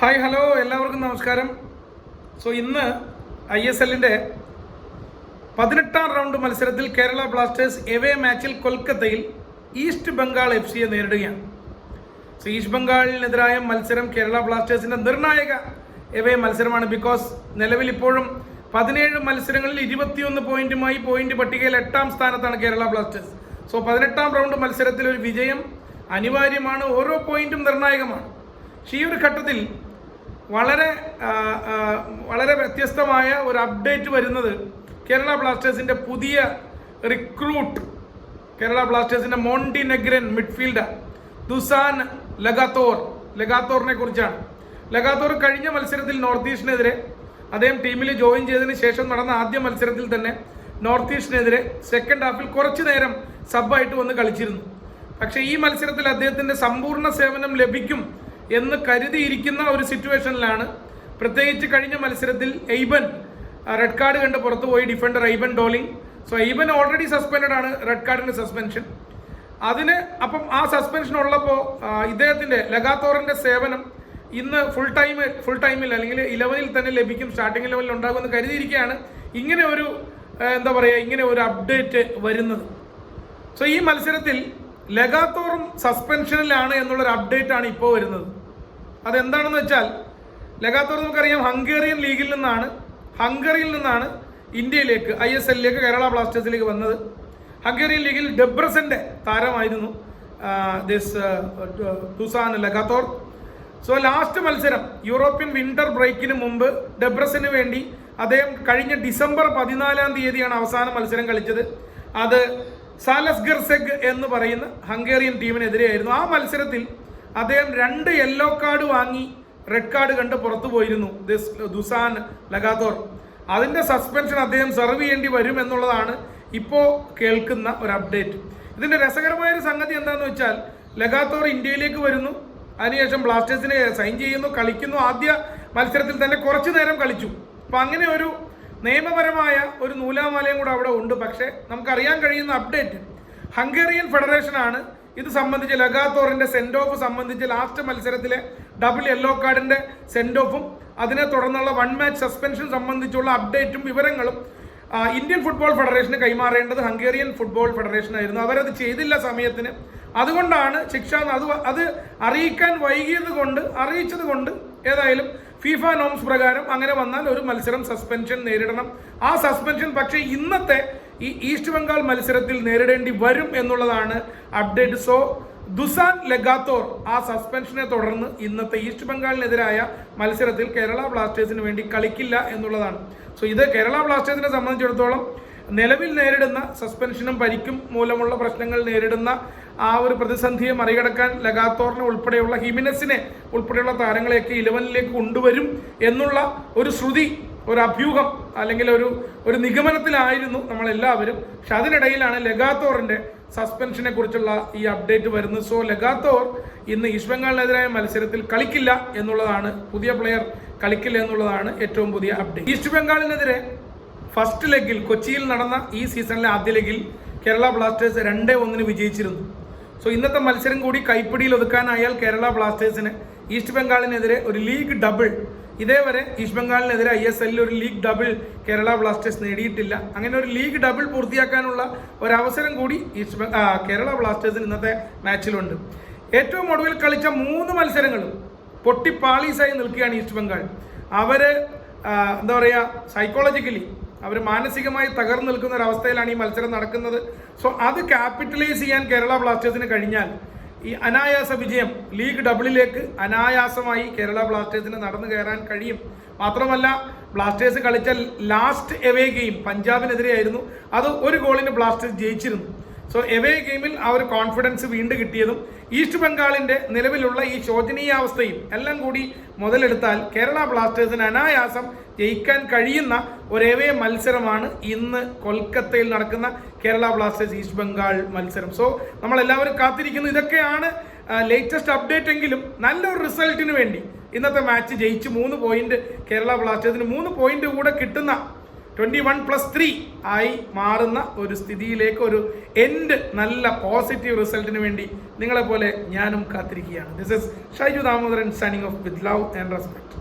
Hi hello എല്ലാവർക്കും നമസ്കാരം. So ഇന്ന് ഐ എസ് എല്ലിന്റെ പതിനെട്ടാം റൗണ്ട് മത്സരത്തിൽ കേരള ബ്ലാസ്റ്റേഴ്സ് എവേ മാച്ചിൽ കൊൽക്കത്തയിൽ ഈസ്റ്റ് ബംഗാൾ എഫ് സിയെ നേരിടുകയാണ്. സോ ഈസ്റ്റ് ബംഗാളിനെതിരായ മത്സരം കേരള ബ്ലാസ്റ്റേഴ്സിന്റെ നിർണായക എവേ മത്സരമാണ്. ബിക്കോസ് നിലവിൽ ഇപ്പോഴും പതിനേഴ് മത്സരങ്ങളിൽ ഇരുപത്തിയൊന്ന് പോയിന്റുമായി പോയിന്റ് പട്ടികയിൽ എട്ടാം സ്ഥാനത്താണ് കേരള ബ്ലാസ്റ്റേഴ്സ്. സോ പതിനെട്ടാം റൗണ്ട് മത്സരത്തിൽ ഒരു വിജയം അനിവാര്യമാണ്. ഓരോ പോയിന്റും നിർണായകമാണ്. പക്ഷേ ഈ ഒരു ഘട്ടത്തിൽ വളരെ വളരെ വ്യത്യസ്തമായ ഒരു അപ്ഡേറ്റ് വരുന്നത് കേരള ബ്ലാസ്റ്റേഴ്സിന്റെ പുതിയ റിക്രൂട്ട് കേരള ബ്ലാസ്റ്റേഴ്സിന്റെ മോണ്ടിനെഗ്രൻ മിഡ്ഫീൽഡർ ദുസാൻ ലഗാത്തോർ ലഗാത്തോറിനെ കുറിച്ചാണ്. ലഗാത്തോർ കഴിഞ്ഞ മത്സരത്തിൽ നോർത്ത് ഈസ്റ്റിനെതിരെ അദ്ദേഹം ടീമിൽ ജോയിൻ ചെയ്തതിന് ശേഷം നടന്ന ആദ്യ മത്സരത്തിൽ തന്നെ നോർത്ത് ഈസ്റ്റിനെതിരെ സെക്കൻഡ് ഹാഫിൽ കുറച്ചു നേരം സബായിട്ട് വന്ന് കളിച്ചിരുന്നു. പക്ഷേ ഈ മത്സരത്തിൽ അദ്ദേഹത്തിന്റെ സമ്പൂർണ സേവനം ലഭിക്കും എന്ന് കരുതിയിരിക്കുന്ന ഒരു സിറ്റുവേഷനിലാണ്. പ്രത്യേകിച്ച് കഴിഞ്ഞ മത്സരത്തിൽ എയ്ബൻ റെഡ് കാർഡ് കണ്ട് പുറത്തുപോയി defender Aiban Dohling so Aiban already suspend ആണ് റെഡ് കാർഡിന്റെ സസ്പെൻഷൻ അതിന് അപ്പം ആ സസ്പെൻഷൻ ഉള്ളപ്പോൾ ഇദ്ദേഹത്തിന്റെ ലഗാത്തോറിന്റെ സേവനം ഇന്ന് ഫുൾ ടൈം ഫുൾ ടൈമിൽ അല്ലെങ്കിൽ ഇലവനിൽ തന്നെ ലഭിക്കും സ്റ്റാർട്ടിംഗ് ലെവലിൽ ഉണ്ടാകുമെന്ന് കരുതിയിരിക്കുകയാണ്. ഇങ്ങനെ ഒരു എന്താ പറയുക ഇങ്ങനെ ഒരു അപ്ഡേറ്റ് വരുന്നത്. സോ ഈ മത്സരത്തിൽ ലഗാത്തോറും സസ്പെൻഷനിലാണ് എന്നുള്ളൊരു അപ്ഡേറ്റ് ആണ് ഇപ്പോൾ വരുന്നത്. അതെന്താണെന്ന് വെച്ചാൽ ലഗാത്തോർ നമുക്കറിയാം ഹംഗേറിയൻ ലീഗിൽ നിന്നാണ് ഹംഗറിയിൽ നിന്നാണ് ഇന്ത്യയിലേക്ക് ഐ എസ് എല്ലിലേക്ക് കേരള ബ്ലാസ്റ്റേഴ്സിലേക്ക് വന്നത്. ഹംഗേറിയൻ ലീഗിൽ ഡെബ്രസന്റെ താരമായിരുന്നു this Dusan Lagator. So last മത്സരം യൂറോപ്യൻ വിന്റർ ബ്രേക്കിന് മുമ്പ് ഡെബ്രസിന് വേണ്ടി അദ്ദേഹം കഴിഞ്ഞ ഡിസംബർ പതിനാലാം തീയതിയാണ് അവസാന മത്സരം കളിച്ചത്. അത് സാലസ്ഗർസെഗ് എന്ന് പറയുന്ന ഹംഗേറിയൻ ടീമിനെതിരെയായിരുന്നു. ആ മത്സരത്തിൽ അദ്ദേഹം രണ്ട് യെല്ലോ കാർഡ് വാങ്ങി. റെഡ് കാർഡ് കണ്ട് പുറത്തു പോയിരുന്നു. Dusan Lagator. അതിന്റെ സസ്പെൻഷൻ അദ്ദേഹം സെർവ് ചെയ്യേണ്ടി വരും എന്നുള്ളതാണ് ഇപ്പോൾ കേൾക്കുന്ന ഒരു അപ്ഡേറ്റ് ഇതിന്റെ രസകരമായ ഒരു സംഗതി എന്താണെന്ന് വെച്ചാൽ ലഗാത്തോർ ഇന്ത്യയിലേക്ക് വരുന്നു. അതിനുശേഷം ബ്ലാസ്റ്റേഴ്സിനെ സൈൻ ചെയ്യുന്നു കളിക്കുന്നു. ആദ്യ മത്സരത്തിൽ തന്നെ കുറച്ചു നേരം കളിച്ചു. അപ്പൊ അങ്ങനെ ഒരു നിയമപരമായ ഒരു നൂലാമാലയും കൂടെ അവിടെ ഉണ്ട്. പക്ഷേ നമുക്കറിയാൻ കഴിയുന്ന അപ്ഡേറ്റ് ഹംഗേറിയൻ ഫെഡറേഷനാണ് ഇത് സംബന്ധിച്ച് ലഗാത്തോറിന്റെ സെൻഡ് ഓഫ് സംബന്ധിച്ച് ലാസ്റ്റ് മത്സരത്തിലെ ഡബിൾ യെല്ലോ കാർഡിന്റെ സെൻഡ് ഓഫും അതിനെ തുടർന്നുള്ള വൺ മാച്ച് സസ്പെൻഷൻ സംബന്ധിച്ചുള്ള അപ്ഡേറ്റും വിവരങ്ങളും ഇന്ത്യൻ ഫുട്ബോൾ ഫെഡറേഷന് കൈമാറേണ്ടത് ഹംഗേറിയൻ ഫുട്ബോൾ ഫെഡറേഷൻ ആയിരുന്നു. അവരത് ചെയ്തില്ല സമയത്തിന്. അതുകൊണ്ടാണ് ശിക്ഷ അത് അത് അറിയിക്കാൻ വൈകിയത് കൊണ്ട് അറിയിച്ചത് കൊണ്ട് ഏതായാലും ഫിഫ നോംസ് പ്രകാരം അങ്ങനെ വന്നാൽ ഒരു മത്സരം സസ്പെൻഷൻ നേരിടണം. ആ സസ്പെൻഷൻ പക്ഷേ ഇന്നത്തെ ഈ ഈസ്റ്റ് ബംഗാൾ മത്സരത്തിൽ നേരിടേണ്ടി വരും എന്നുള്ളതാണ് അപ്ഡേറ്റ് സോ ദുസാൻ ലഗാത്തോർ ആ സസ്പെൻഷനെ തുടർന്ന് ഇന്നത്തെ ഈസ്റ്റ് ബംഗാളിനെതിരായ മത്സരത്തിൽ കേരള ബ്ലാസ്റ്റേഴ്സിന് വേണ്ടി കളിക്കില്ല എന്നുള്ളതാണ്. സോ ഇത് കേരള ബ്ലാസ്റ്റേഴ്സിനെ സംബന്ധിച്ചിടത്തോളം നിലവിൽ നേരിടുന്ന സസ്പെൻഷനും പരിക്കും മൂലമുള്ള പ്രശ്നങ്ങൾ നേരിടുന്ന ആ ഒരു പ്രതിസന്ധിയെ മറികടക്കാൻ ലഗാത്തോറിനെ ഉൾപ്പെടെയുള്ള ഹിമിനസിനെ ഉൾപ്പെടെയുള്ള താരങ്ങളെയൊക്കെ ഇലവനിലേക്ക് കൊണ്ടുവരും എന്നുള്ള ഒരു ശ്രുതി ഒരു അഭ്യൂഹം അല്ലെങ്കിൽ ഒരു ഒരു നിഗമനത്തിലായിരുന്നു നമ്മളെല്ലാവരും. പക്ഷെ അതിനിടയിലാണ് ലഗാത്തോറിന്റെ സസ്പെൻഷനെ കുറിച്ചുള്ള ഈ അപ്ഡേറ്റ് വരുന്നത്. സോ ലഗാത്തോർ ഇന്ന് ഈസ്റ്റ് ബംഗാളിനെതിരായ മത്സരത്തിൽ കളിക്കില്ല എന്നുള്ളതാണ് പുതിയ പ്ലെയർ കളിക്കില്ല എന്നുള്ളതാണ് ഏറ്റവും പുതിയ അപ്ഡേറ്റ് ഈസ്റ്റ് ബംഗാളിനെതിരെ ഫസ്റ്റ് ലെഗിൽ കൊച്ചിയിൽ നടന്ന ഈ സീസണിലെ ആദ്യ ലെഗിൽ കേരള ബ്ലാസ്റ്റേഴ്സ് രണ്ടേ ഒന്നിന് വിജയിച്ചിരുന്നു. സോ ഇന്നത്തെ മത്സരം കൂടി കൈപ്പിടിയിൽ ഒതുക്കാനായാൽ കേരള ബ്ലാസ്റ്റേഴ്സിന് ഈസ്റ്റ് ബംഗാളിനെതിരെ ഒരു ലീഗ് ഡബിൾ ഇതേവരെ ഈസ്റ്റ് ബംഗാളിനെതിരെ ഐ എസ് എല്ലിൽ ഒരു ലീഗ് ഡബിൾ കേരള ബ്ലാസ്റ്റേഴ്സ് നേടിയിട്ടില്ല. അങ്ങനെ ഒരു ലീഗ് ഡബിൾ പൂർത്തിയാക്കാനുള്ള ഒരവസരം കൂടി ഈസ്റ്റ് കേരള ബ്ലാസ്റ്റേഴ്സിന് ഇന്നത്തെ മാച്ചിലുണ്ട്. ഏറ്റവും ഒടുവിൽ കളിച്ച മൂന്ന് മത്സരങ്ങളും പൊട്ടിപ്പാളീസായി നിൽക്കുകയാണ് ഈസ്റ്റ് ബംഗാൾ. അവർ എന്താ പറയുക സൈക്കോളജിക്കലി അവർ മാനസികമായി തകർന്നു നിൽക്കുന്ന ഒരു അവസ്ഥയിലാണ് ഈ മത്സരം നടക്കുന്നത്. സോ അത് ക്യാപിറ്റലൈസ് ചെയ്യാൻ കേരള ബ്ലാസ്റ്റേഴ്സിന് കഴിഞ്ഞാൽ ഈ അനായാസ വിജയം ലീഗ് ഡബിളിലേക്ക് അനായാസമായി കേരള ബ്ലാസ്റ്റേഴ്സിന് നടന്നു കയറാൻ കഴിയും. മാത്രമല്ല ബ്ലാസ്റ്റേഴ്സ് കളിച്ച ലാസ്റ്റ് എവേ ഗെയിം പഞ്ചാബിനെതിരെയായിരുന്നു. അത് ഒരു ഗോളിന് ബ്ലാസ്റ്റേഴ്സ് ജയിച്ചിരുന്നു. സോ എവേ ഗെയിമിൽ ആ ഒരു കോൺഫിഡൻസ് വീണ്ടും കിട്ടിയതും ഈസ്റ്റ് ബംഗാളിന്റെ നിലവിലുള്ള ഈ ശോചനീയാവസ്ഥയും എല്ലാം കൂടി മുതലെടുത്താൽ കേരള ബ്ലാസ്റ്റേഴ്സിന് അനായാസം ജയിക്കാൻ കഴിയുന്ന ഒരു എവേ മത്സരമാണ് ഇന്ന് കൊൽക്കത്തയിൽ നടക്കുന്ന കേരള ബ്ലാസ്റ്റേഴ്സ് ഈസ്റ്റ് ബംഗാൾ മത്സരം. സോ നമ്മൾ എല്ലാവരും കാത്തിരിക്കുന്നു. ഇതൊക്കെയാണ് ലേറ്റസ്റ്റ് അപ്ഡേറ്റ് എങ്കിലും നല്ലൊരു റിസൾട്ടിന് വേണ്ടി ഇന്നത്തെ മാച്ച് ജയിച്ച് മൂന്ന് പോയിന്റ് കേരള ബ്ലാസ്റ്റേഴ്സിന് മൂന്ന് പോയിന്റ് കൂടെ കിട്ടുന്ന ട്വന്റി വൺ പ്ലസ് ത്രീ ആയി മാറുന്ന ഒരു സ്ഥിതിയിലേക്ക് ഒരു എൻഡ് നല്ല പോസിറ്റീവ് റിസൾട്ടിന് വേണ്ടി നിങ്ങളെപ്പോലെ ഞാനും കാത്തിരിക്കുകയാണ്. This is Shaiju Damodaran signing off with love and respect